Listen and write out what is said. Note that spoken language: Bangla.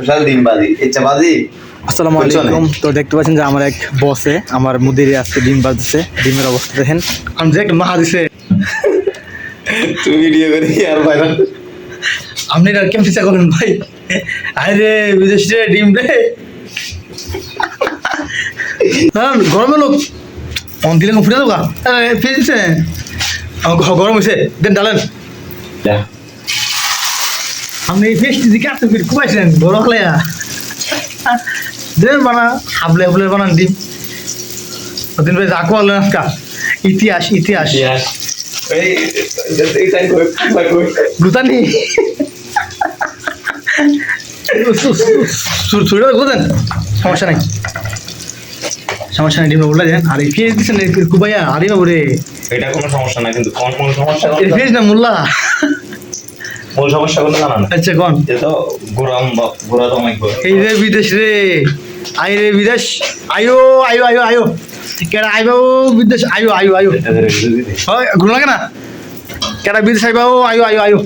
স্পেশাল ডিম বাজি। ইচ্ছা বাজি? আসসালামু আলাইকুম। তো দেখতে পাচ্ছেন যে আমার এক বসে আমার মুদিরে আজকে ডিম বাজছে ডিমের অবস্থা দেখেন। আমি যে একটা মাহা দিছে। ভিডিও করে আর ভাইরাল আপনি এটা কেমন চিন্তা করেন ভাই? আরে বিদেশ রে ডিম রে। হ্যাঁ গরমে লোক। অন দিলে ফুটে দেবো ফেলে দিছে গরম হয়েছে দেন ডালেন। আপনি এই ফেসটি দিকে এত করে বড় দেন বানা হাবলে হাবলে বানান ডিম দিন ভাই আজকা ইতিহাস ইতিহাস। সমস্যা নাই। সমস্যা নেই ডিমটা উল্টা দেন। আর এই ফিরে দিচ্ছেন কুবাইয়া আরে বাবু রে এটা কোনো সমস্যা না কিন্তু কোন কোন সমস্যা? এই ফিরে না মোল্লা। মূল সমস্যা কোনো জানা না আচ্ছা কোন? যে তো গোরাম গোরা তো অনেক। এই রে বিদেশ রে। আই রে বিদেশ। আয়ো আয়ো আয়ো আয়ো কেডা আইবাও বিদেশ? আয়ো আয়ো আয়ো এটা ধরে দিদি ঘুর লাগে না? কেডা বিদেশ আইবাও আয়ো আয়ো আয়ো